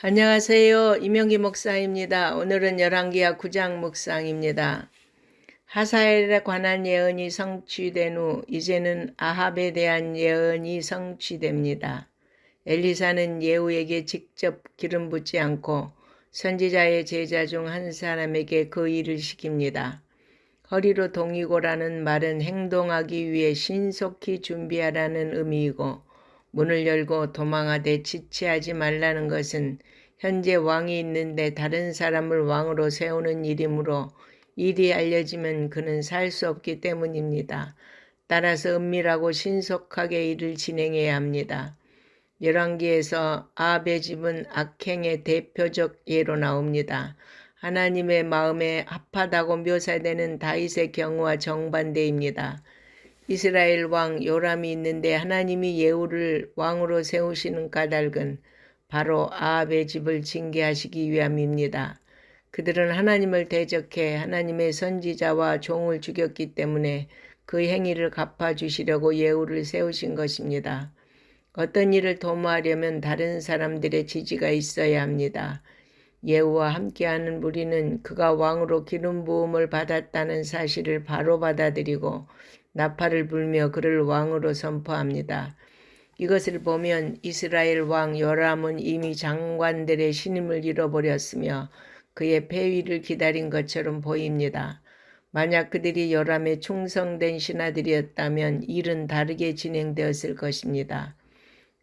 안녕하세요. 이명기 목사입니다. 오늘은 열왕기하 9장 묵상입니다. 하사엘에 관한 예언이 성취된 후 이제는 아합에 대한 예언이 성취됩니다. 엘리사는 예후에게 직접 기름 붓지 않고 선지자의 제자 중 한 사람에게 그 일을 시킵니다. 허리로 동이고라는 말은 행동하기 위해 신속히 준비하라는 의미이고 문을 열고 도망하되 지체하지 말라는 것은 현재 왕이 있는데 다른 사람을 왕으로 세우는 일이므로 일이 알려지면 그는 살 수 없기 때문입니다. 따라서 은밀하고 신속하게 일을 진행해야 합니다. 열왕기에서 아합의 집은 악행의 대표적 예로 나옵니다. 하나님의 마음에 합하다고 묘사되는 다윗의 경우와 정반대입니다. 이스라엘 왕 요람이 있는데 하나님이 예후를 왕으로 세우시는 까닭은 바로 아합의 집을 징계하시기 위함입니다. 그들은 하나님을 대적해 하나님의 선지자와 종을 죽였기 때문에 그 행위를 갚아주시려고 예후를 세우신 것입니다. 어떤 일을 도모하려면 다른 사람들의 지지가 있어야 합니다. 예후와 함께하는 무리는 그가 왕으로 기름 부음을 받았다는 사실을 바로 받아들이고 나팔을 불며 그를 왕으로 선포합니다. 이것을 보면 이스라엘 왕 요람은 이미 장관들의 신임을 잃어버렸으며 그의 폐위를 기다린 것처럼 보입니다. 만약 그들이 요람에 충성된 신하들이었다면 일은 다르게 진행되었을 것입니다.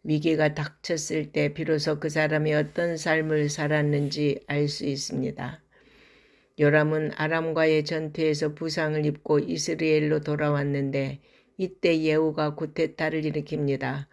위기가 닥쳤을 때 비로소 그 사람이 어떤 삶을 살았는지 알 수 있습니다. 요람은 아람과의 전투에서 부상을 입고 이스라엘로 돌아왔는데 이때 예후가 구테타를 일으킵니다.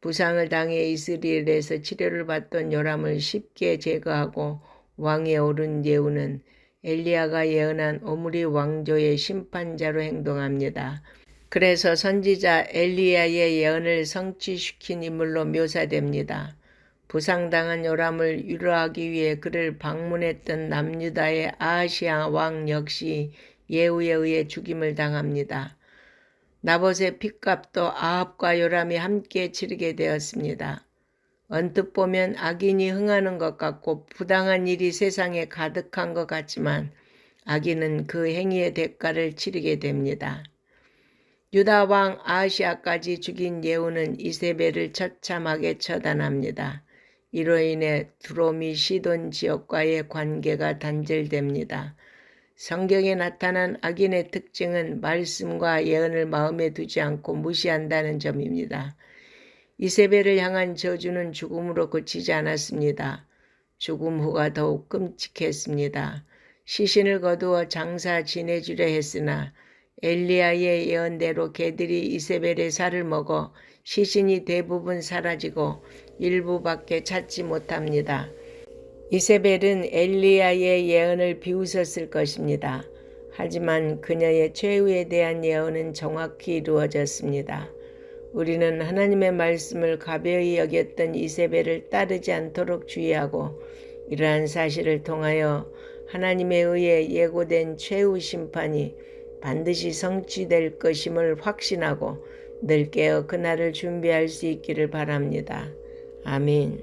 부상을 당해 이스라엘에서 치료를 받던 요람을 쉽게 제거하고 왕에 오른 예후는 엘리야가 예언한 오므리 왕조의 심판자로 행동합니다. 그래서 선지자 엘리야의 예언을 성취시킨 인물로 묘사됩니다. 부상당한 요람을 위로하기 위해 그를 방문했던 남유다의 아시아 왕 역시 예후에 의해 죽임을 당합니다. 나봇의 핏값도 아합과 요람이 함께 치르게 되었습니다. 언뜻 보면 악인이 흥하는 것 같고 부당한 일이 세상에 가득한 것 같지만 악인은 그 행위의 대가를 치르게 됩니다. 유다 왕 아시아까지 죽인 예후는 이세벨을 처참하게 처단합니다. 이로 인해 두로미 시돈 지역과의 관계가 단절됩니다. 성경에 나타난 악인의 특징은 말씀과 예언을 마음에 두지 않고 무시한다는 점입니다. 이세벨을 향한 저주는 죽음으로 그치지 않았습니다. 죽음 후가 더욱 끔찍했습니다. 시신을 거두어 장사 지내주려 했으나 엘리야의 예언대로 개들이 이세벨의 살을 먹어 시신이 대부분 사라지고 일부밖에 찾지 못합니다. 이세벨은 엘리야의 예언을 비웃었을 것입니다. 하지만 그녀의 최후에 대한 예언은 정확히 이루어졌습니다. 우리는 하나님의 말씀을 가벼이 여겼던 이세벨을 따르지 않도록 주의하고 이러한 사실을 통하여 하나님에 의해 예고된 최후 심판이 반드시 성취될 것임을 확신하고 늘 깨어 그날을 준비할 수 있기를 바랍니다. 아멘.